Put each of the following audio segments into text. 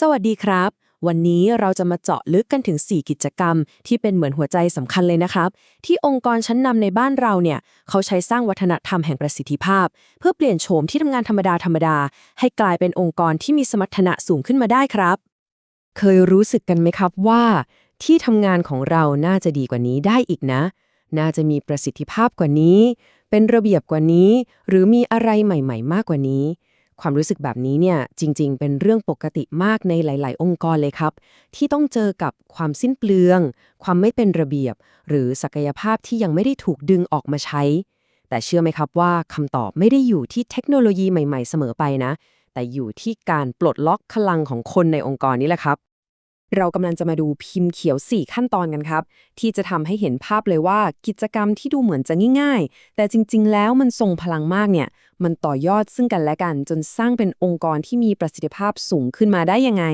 สวัสดีครับ วันนี้เราจะมาเจาะลึกกันถึง 4 กิจกรรม ที่เป็นเหมือนหัวใจสำคัญเลยนะครับ ที่องค์กรชั้นนำในบ้านเราเนี่ย เขาใช้สร้างวัฒนธรรมแห่งประสิทธิภาพ เพื่อเปลี่ยนโฉมที่ทำงานธรรมดาธรรมดา ให้กลายเป็นองค์กรที่มีสมรรถนะสูงขึ้นมาได้ครับ เคยรู้สึกกันไหมครับว่า ที่ทำงานของเราน่าจะดีกว่านี้ได้อีกนะ น่าจะมีประสิทธิภาพกว่านี้ เป็นระเบียบกว่านี้ หรือมีอะไรใหม่ ๆ มากกว่านี้ ความรู้สึกแบบนี้เนี่ยจริง ๆ เป็นเรื่องปกติมากในหลาย ๆ องค์กรเลยครับ ที่ต้องเจอกับความสิ้นเปลือง ความไม่เป็นระเบียบ หรือศักยภาพที่ยังไม่ได้ถูกดึงออกมาใช้ แต่เชื่อไหมครับว่าคำตอบไม่ได้อยู่ที่เทคโนโลยีใหม่ ๆ เสมอไปนะ แต่อยู่ที่การปลดล็อกพลังของคนในองค์กรนี่แหละครับ เรากำลังจะมาดูพิมพ์เขียว 4 ขั้นตอนกันครับ ที่จะทำให้เห็นภาพเลยว่ากิจกรรมที่ดูเหมือนจะง่าย ๆ แต่จริง ๆ แล้วมันทรงพลังมากเนี่ย มันต่อยอดซึ่งกันและกัน จนสร้างเป็นองค์กรที่มีประสิทธิภาพสูงขึ้นมาได้ยังไง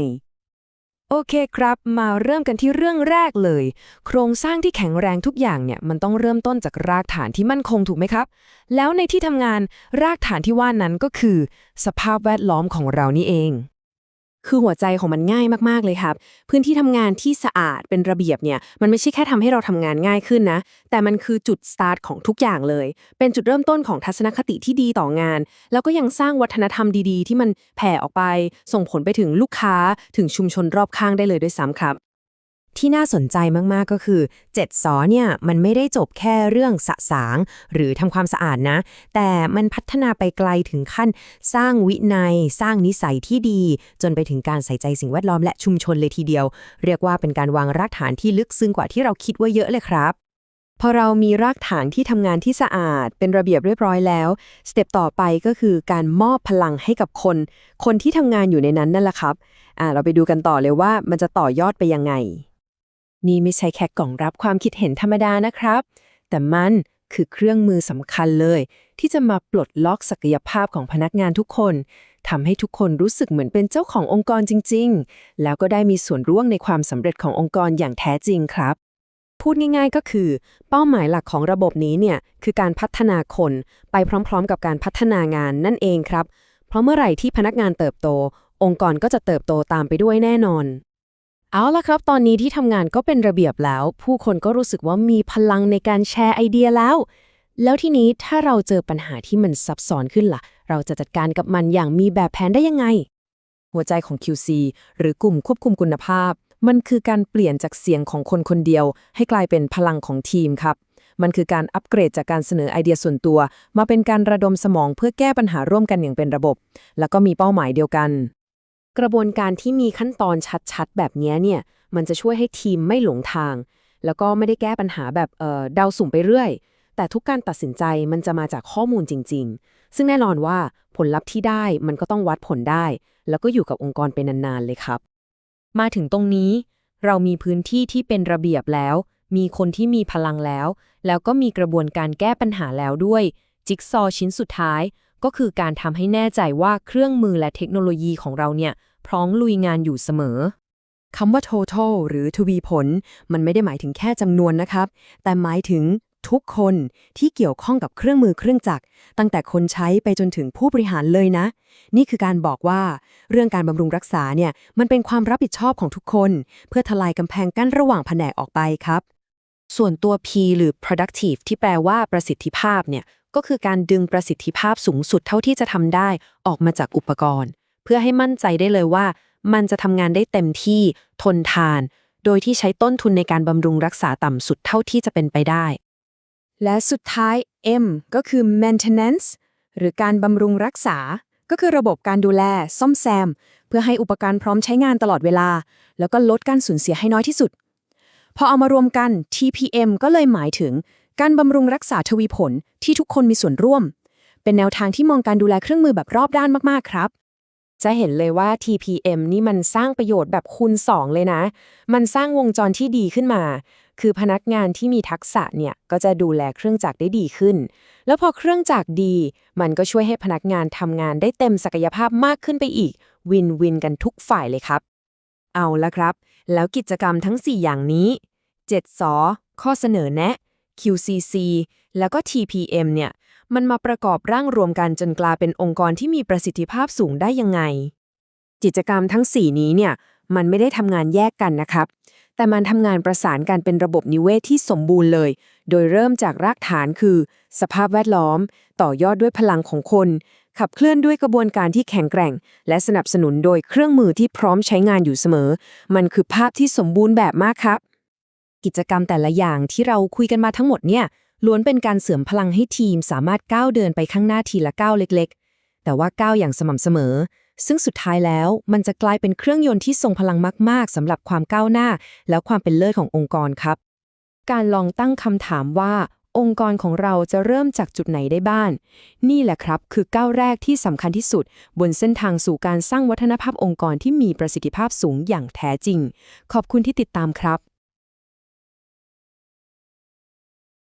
โอเคครับ มาเริ่มกันที่เรื่องแรกเลย โครงสร้างที่แข็งแรงทุกอย่างเนี่ยมันต้องเริ่มต้นจากรากฐานที่มั่นคงถูกไหมครับ แล้วในที่ทำงานรากฐานที่ว่านั้นก็คือ สภาพแวดล้อมของเรานี่เอง คือหัวใจของมันง่ายมากๆเลยครับ พื้นที่ทำงานที่สะอาดเป็นระเบียบเนี่ย มันไม่ใช่แค่ทำให้เราทำงานง่ายขึ้นนะ แต่มันคือจุดสตาร์ทของทุกอย่างเลย เป็นจุดเริ่มต้นของทัศนคติที่ดีต่องาน แล้วก็ยังสร้างวัฒนธรรมดีๆ ที่มันแผ่ออกไป ส่งผลไปถึงลูกค้าถึงชุมชนรอบข้างได้เลยด้วยซ้ำครับ ที่น่าสนใจมากๆก็คือ7สอเนี่ยมันไม่ได้จบแค่เรื่องสะสาง หรือทำความสะอาดนะ แต่มันพัฒนาไปไกลถึงขั้น สร้างวินัย สร้างนิสัยที่ดี จนไปถึงการใส่ใจสิ่งแวดล้อมและชุมชนเลยทีเดียว เรียกว่าเป็นการวางรากฐานที่ลึกซึ้งกว่าที่เราคิดว่าเยอะเลยครับพอเรามีรากฐานที่ทำงานที่สะอาด เป็นระเบียบเรียบร้อยแล้ว สเต็ปต่อไปก็คือการมอบพลังให้กับคน คนที่ทำงานอยู่ในนั้นนั่นแหละครับ อ่า เราไปดูกันต่อเลยว่ามันจะต่อยอดไปยังไง นี่ไม่ใช่แค่กล่องรับความคิดเห็นธรรมดานะครับ แต่มันคือเครื่องมือสำคัญเลย ที่จะมาปลดล็อกศักยภาพของพนักงานทุกคนทำให้ทุกคนรู้สึกเหมือนเป็นเจ้าขององค์กรจริง ๆ แล้วก็ได้มีส่วนร่วมในความสำเร็จขององค์กรอย่างแท้จริงครับ พูดง่ายๆก็คือ เป้าหมายหลักของระบบนี้เนี่ยคือการพัฒนาคนไปพร้อม ๆ กับการพัฒนางานนั่นเองครับ เพราะเมื่อไหร่ที่พนักงานเติบโต องค์กรก็จะเติบโตตามไปด้วยแน่นอน เอาละครับ ตอนนี้ที่ทำงานก็เป็นระเบียบแล้ว ผู้คนก็รู้สึกว่ามีพลังในการแชร์ไอเดียแล้ว แล้วทีนี้ถ้าเราเจอปัญหาที่มันซับซ้อนขึ้นล่ะ เราจะจัดการกับมันอย่างมีแบบแผนได้ยังไง หัวใจของ QC หรือกลุ่มควบคุมคุณภาพ มันคือการเปลี่ยนจากเสียงของคนคนเดียว ให้กลายเป็นพลังของทีมครับ มันคือการอัปเกรดจากการเสนอไอเดียส่วนตัว มาเป็นการระดมสมองเพื่อแก้ปัญหาร่วมกันอย่างเป็นระบบ แล้วก็มีเป้าหมายเดียวกัน กระบวนการที่มีขั้นตอนชัดๆ แบบนี้เนี่ย มันจะช่วยให้ทีมไม่หลงทาง แล้วก็ไม่ได้แก้ปัญหาแบบเออเดาสุ่มไปเรื่อย แต่ทุกการตัดสินใจมันจะมาจากข้อมูลจริง ๆ ซึ่งแน่นอนว่าผลลัพธ์ที่ได้มันก็ต้องวัดผลได้ แล้วก็อยู่กับองค์กรไปนานๆเลยครับ มาถึงตรงนี้ เรามีพื้นที่ที่เป็นระเบียบแล้ว มีคนที่มีพลังแล้ว แล้วก็มีกระบวนการแก้ปัญหาแล้วด้วย จิ๊กซอว์ชิ้นสุดท้าย ก็คือการทำให้แน่ใจว่าเครื่องมือและเทคโนโลยีของเราเนี่ย พร้อมลุยงานอยู่เสมอคำว่า total หรือทวีผล มันไม่ได้หมายถึงแค่จำนวนนะครับ แต่หมายถึงทุกคนที่เกี่ยวข้องกับเครื่องมือเครื่องจักร ตั้งแต่คนใช้ไปจนถึงผู้บริหารเลยนะ นี่คือการบอกว่า เรื่องการบำรุงรักษาเนี่ยมันเป็นความรับผิดชอบของทุกคน เพื่อทลายกำแพงกั้นระหว่างแผนกออกไปครับ ส่วนตัว P หรือ productive ที่แปลว่าประสิทธิภาพเนี่ย ก็คือการดึงประสิทธิภาพสูงสุดเท่าที่จะทำได้ออกมาจากอุปกรณ์ เพื่อให้มั่นใจได้เลยว่า มันจะทำงานได้เต็มที่ทนทาน โดยที่ใช้ต้นทุนในการบำรุงรักษาต่ำสุดเท่าที่จะเป็นไปได้ และสุดท้าย M ก็คือ maintenance หรือการบำรุงรักษา ก็คือระบบการดูแล ซ่อมแซม เพื่อให้อุปกรณ์พร้อมใช้งานตลอดเวลา แล้วก็ลดการสูญเสียให้น้อยที่สุดพอเอามารวมกัน TPM ก็เลยหมายถึง การบำรุงรักษาทวีผลที่ทุกคนมีส่วนร่วม เป็นแนวทางที่มองการดูแลเครื่องมือแบบรอบด้านมากๆครับ จะเห็นเลยว่า TPM นี่มันสร้างประโยชน์แบบคูณ 2 เลยนะ มันสร้างวงจรที่ดีขึ้นมา คือพนักงานที่มีทักษะเนี่ยก็จะดูแลเครื่องจักรได้ดีขึ้น แล้วพอเครื่องจักรดี มันก็ช่วยให้พนักงานทำงานได้เต็มศักยภาพมากขึ้นไปอีก วินวินกันทุกฝ่ายเลยครับ เอาละครับ แล้วกิจกรรมทั้ง 4 อย่างนี้7สอข้อเสนอแนะ QCC แล้วก็ TPM เนี่ย มันมาประกอบร่างรวมกันจนกลายเป็นองค์กรที่มีประสิทธิภาพสูงได้ยังไง กิจกรรมทั้ง 4 นี้เนี่ย มันไม่ได้ทำงานแยกกันนะครับ แต่มันทำงานประสานกันเป็นระบบนิเวศที่สมบูรณ์เลย โดยเริ่มจากรากฐานคือ สภาพแวดล้อม ต่อยอดด้วยพลังของคน ขับเคลื่อนด้วยกระบวนการที่แข็งแกร่ง และสนับสนุนโดยเครื่องมือที่พร้อมใช้งานอยู่เสมอ มันคือภาพที่สมบูรณ์แบบมากครับ กิจกรรมแต่ละอย่างที่เราคุยกันมาทั้งหมดเนี่ยล้วนเป็นการเสริมพลังให้ทีมสามารถก้าวเดินไปข้างหน้าทีละก้าวเล็ก ๆ แต่ว่าก้าวอย่างสม่ำเสมอ ซึ่งสุดท้ายแล้วมันจะกลายเป็นเครื่องยนต์ที่ทรงพลังมาก ๆสำหรับความก้าวหน้า และความเป็นเลิศขององค์กรครับ การลองตั้งคำถามว่า องค์กรของเราจะเริ่มจากจุดไหนได้บ้างนี่แหละครับ คือก้าวแรกที่สำคัญที่สุด บนเส้นทางสู่การสร้างวัฒนภาพองค์กรที่มีประสิทธิภาพสูงอย่างแท้จริง ขอบคุณที่ติดตามครับ